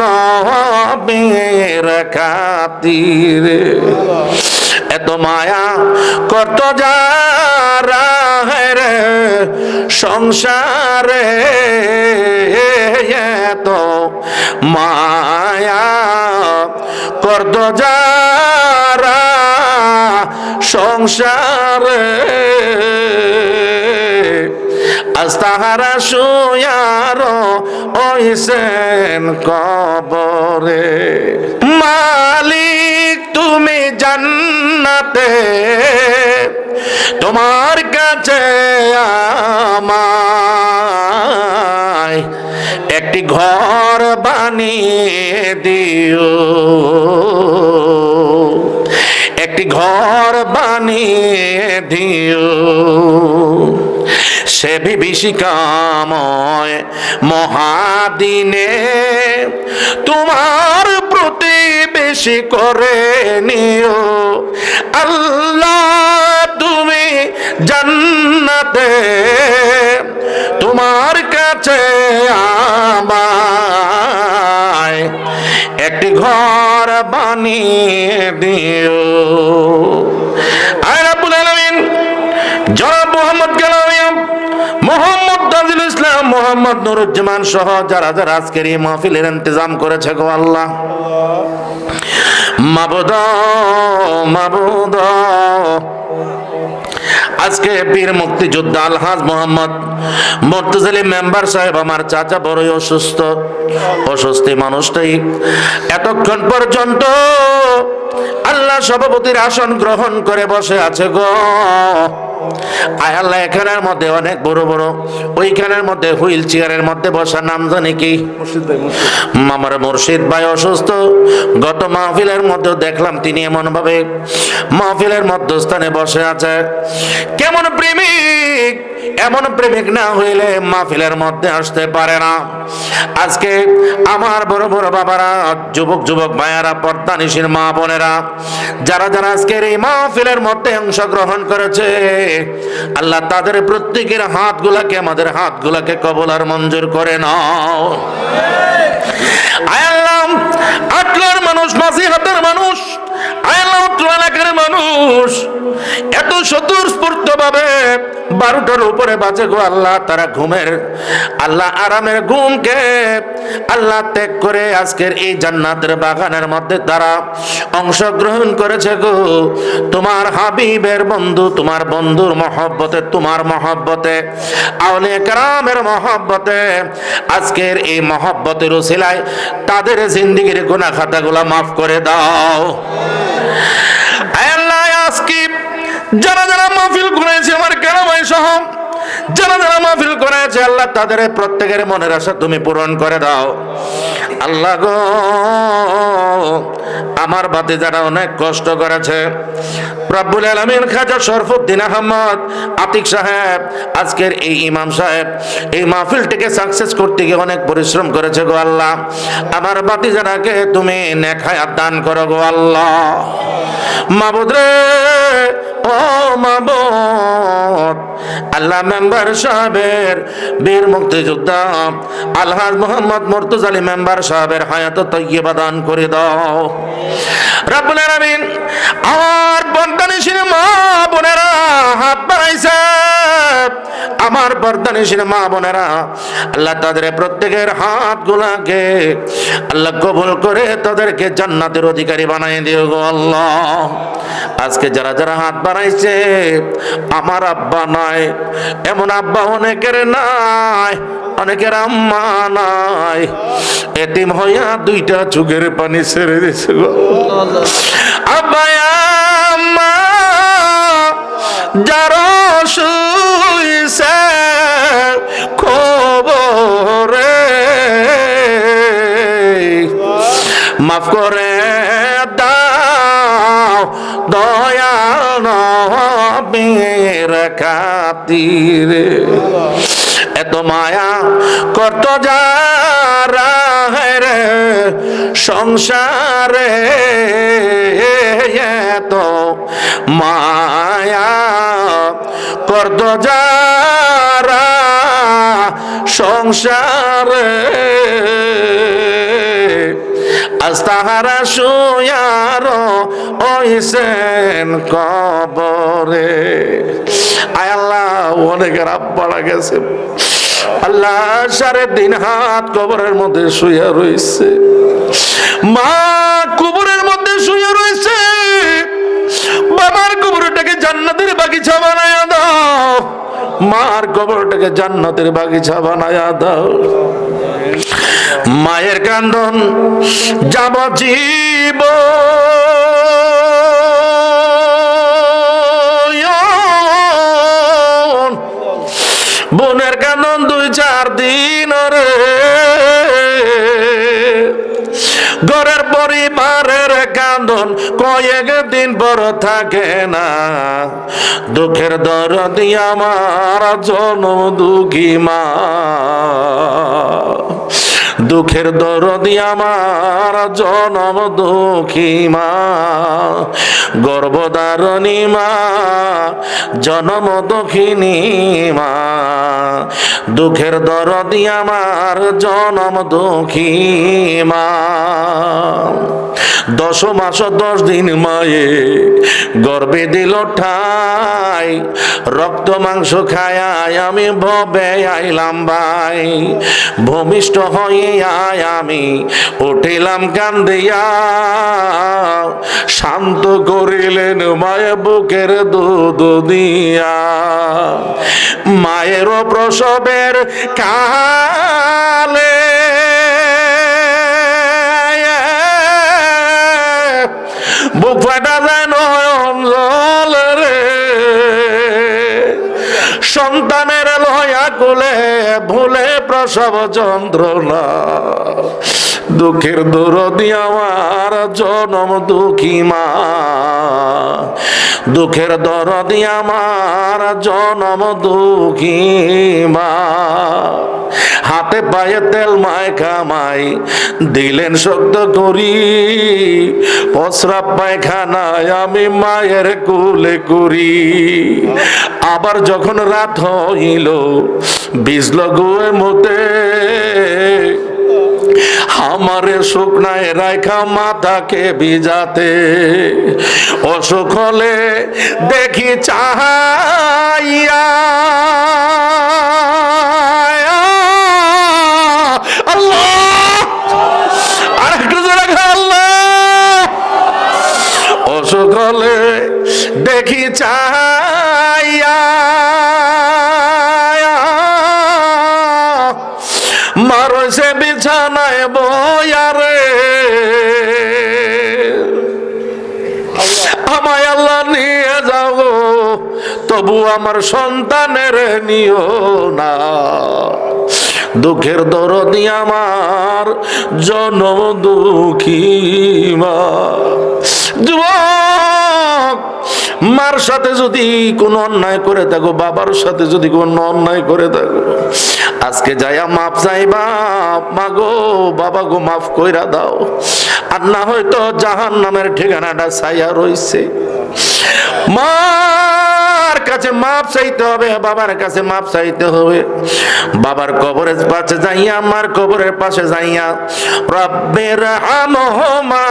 নবীর খাতিরে। এত মায়া কত যারা রে সংসারে এত মায়া কত যারা সংসারে। আজ তাহারা শুয়ার ওইসেন কবরে। মালিক, তুমি জান্নাতে, তোমার কাছে আমায় একটি ঘর বানিয়ে দিও। একটি ঘর বানিয়ে দিও। সে বিভীষিকাময় মহাদিনে তোমার প্রতি বেশি করে নিও। আল্লাহ, তুমি জান্নাতে তোমার কাছে আমায় একটি ঘর বানিয়ে দিও। আয় রাব্বুল আলামিন, জনাব মোহাম্মদ ইসলাম মোহাম্মদ নুরুজ্জামান সহ যারা যারা আজকের এই মাহফিলের ইন্তজাম করেছে গো আল্লাহ। মাবুদ মাবুদ। আজকে বীর মুক্তিযোদ্ধা আলহাজ মোহাম্মদ মর্তুজালি মেম্বার সাহেব আমার চাচা বড়ই অসুস্থ। অসুস্থ মানুষটাই। এতক্ষণ পর্যন্ত আল্লাহ সভাপতির আসন গ্রহণ করে বসে আছে গো। আয় আল্লাহ এখানের মধ্যে অনেক বড় বড় ওইখানের মধ্যে হুইল চেয়ারের মধ্যে বসার নাম জানি কি? আমার মুর্শিদ। ভাই অসুস্থ। গত মাহফিলের মধ্যে দেখলাম তিনি এমন ভাবে মাহফিলের মধ্যস্থানে বসে আছে। কেমন প্রেমিক? এমন প্রেমিক না হইলে মাহফিলের মধ্যে আসতে পারে না। আজকে আমার বড় বড় বাবারা, যুবক যুবক ভাইয়ারা পর্দা নিশির মা বোনেরা, যারা যারা আজকের এই মাহফিলের মধ্যে অংশগ্রহণ করেছে, আল্লাহ তাদের প্রত্যেকের হাতগুলাকে, আমাদের হাতগুলাকে কবল আর মঞ্জুর করে নাও। আয়াল্লাম আটলার মানুষ, মাসিহাতের মানুষ আয়াল্লাম উত্তর এলাকার মানুষ এত স্বতঃস্ফূর্ত ভাবে বারোটার উপরে বাজে গো আল্লাহ, তারা ঘুমের, আল্লাহ আরামের ঘুমকে আল্লাহ ত্যাগ করে আজকের এই জান্নাতের বাগানের মধ্যে তারা অংশগ্রহণ করেছে গো। তোমার হাবিবের বন্ধু, তোমার বন্ধুর মহব্বতে, তোমার মহব্বতে আউলিয়া কারামের মহব্বতে, আজকের এই মহব্বতের উসিলায় তাদের জিন্দিগির গুনাহ খাতাগুলা মাফ করে দাও। আল্লাহ, আজকে যারা যারা মাহফিল করেছে আমার কেরামাই সহ যারা যারা মাহফিল করেছে, আল্লাহ তাদের প্রত্যেকের মনের আশা তুমি পূরণ করে দাও। আল্লাহ গো, আমার বাদে যারা অনেক কষ্ট করেছে আলমিন খাজা শরফুদ্দিন আহমদ, আতিক সাহেব, আজকের এই ইমাম সাহেব, এই মাহফিলটিকে সাকসেস করতে গিয়ে অনেক পরিশ্রম করেছে গো আল্লাহ। আমার বাতি তুমি নেখায়াত দান করো গো আল্লাহ। মাবুদ রে, ও মাবুদ, আল্লাহ মেম্বার সাহেবের বীর মুক্তিযোদ্ধা আলহাজ মোহাম্মদ মুর্তুজ আলী মেম্বার সাহেবের হায়াত তৈবা দান করে দাও। রাব্বুল আলামিন আমার বন্দানিসির মা বোনেরা হাত বাড়াইছে। আমার বর্দানিসির মা বোনেরা, আল্লাহ তাদের প্রত্যেকের হাত গুলাকে আল্লাহ কবুল করে তাদেরকে জান্নাতের অধিকারী বানাই দিও গো আল্লাহ। আজকে যারা যারা হাত বাড়াইছে, আমার আব্বা নাই এমন আব্বা অনেকের নাই, অনেকের আম্মা নাই। এতিম হইয়া দুইটা চোখের পানি ছেড়ে দিছে গো। আব্বা, আম্মা, যারা শুইছে খবরে, মাফ করে দাও দয়াল খাতিরে। এত মায়া কত যারা সংসারে এত মায়া কত যারা সংসারে। আজ তাহারা শুয়ার ওইসেন কবরে। আয় আল্লাহ অনেকের আব্বাড়া গেছে। আল্লাহ সাড়ে তিন হাত কবরের মধ্যে শুয়ে রয়েছে মা কবরের মধ্যে শুয়ে রয়েছে বাবার কবরটাকে জান্নাতের বাগিচা বানায় দাও। মার কবরটাকে জান্নাতের বাগিচা বানায় দাও। মায়ের কান্দন যাব জীব। বোনের কান্দন দুই চার দিন রে। ঘরের পরিবারের কান্দন কয়েক দিন পর থাকে না। দুঃখের দর দিয়ে আমার জন্ম দুঃখী মা। দুঃখের দরদি আমার জনম দুঃখী মা। গর্ভধারণী মা, জনম দুঃখিনী মা। দুঃখের দরদি আমার জনম দুঃখী মা। দশ মাস দশ দিন মায়ে গর্বে দিল ঠাই। রক্ত, মাংস খায় আমি ভবে আইলাম ভাই। ভূমিষ্ঠ হয়ে আয় আমি উঠিলাম কান্দিয়া। শান্ত করিলেন মায়ের বুকের দুধ দিয়া। মায়ের প্রসবের কালে বুক ফাটা যায় নয়ন জল রে। সন্তানের লয়া কুলে ভুলে প্রসব যন্ত্রণা। দুঃখের দরদি আমার, জনম দুঃখী মা। দুঃখের দরদি আমার, জনম দুঃখী মা। হাতে পায়ে তেল মায় খামাই দিলেন শব্দ করি। প্রস্রাব পায়খানায় আমি মায়ের কুলে করি। আবার যখন রাত হইল বিজল গুয়ে মতে। আমারে শুকনায় রাখা মাথাকে বিজাতে অসুখ হলে দেখি চাহাইয়া। দেখি চাইয়া বিছানায় বয়ারে। আমায় আল্লাহ নিয়ে যাও তবু আমার সন্তানের নিও না। দুঃখের দরদি আমার, জনম দুঃখী মা। যুবক মার সাথে যদি কোনো অন্যায় করে থাকো, বাবার সাথে যদি কোনো অন্যায় করে থাকো, আজকে যাইয়া মাপ চাইবা মা গো বাবা গো মাফ কইরা দাও। আর না হয়তো জাহান নামের ঠিকানাটা ছাইয়া রইছে। মার কাছে মাপ চাইতে হবে, বাবার কাছে মাপ চাইতে হবে। বাবার কবরের পাশে যাইয়া, মার কবরের পাশে যাইয়া, রব্বের আমহমা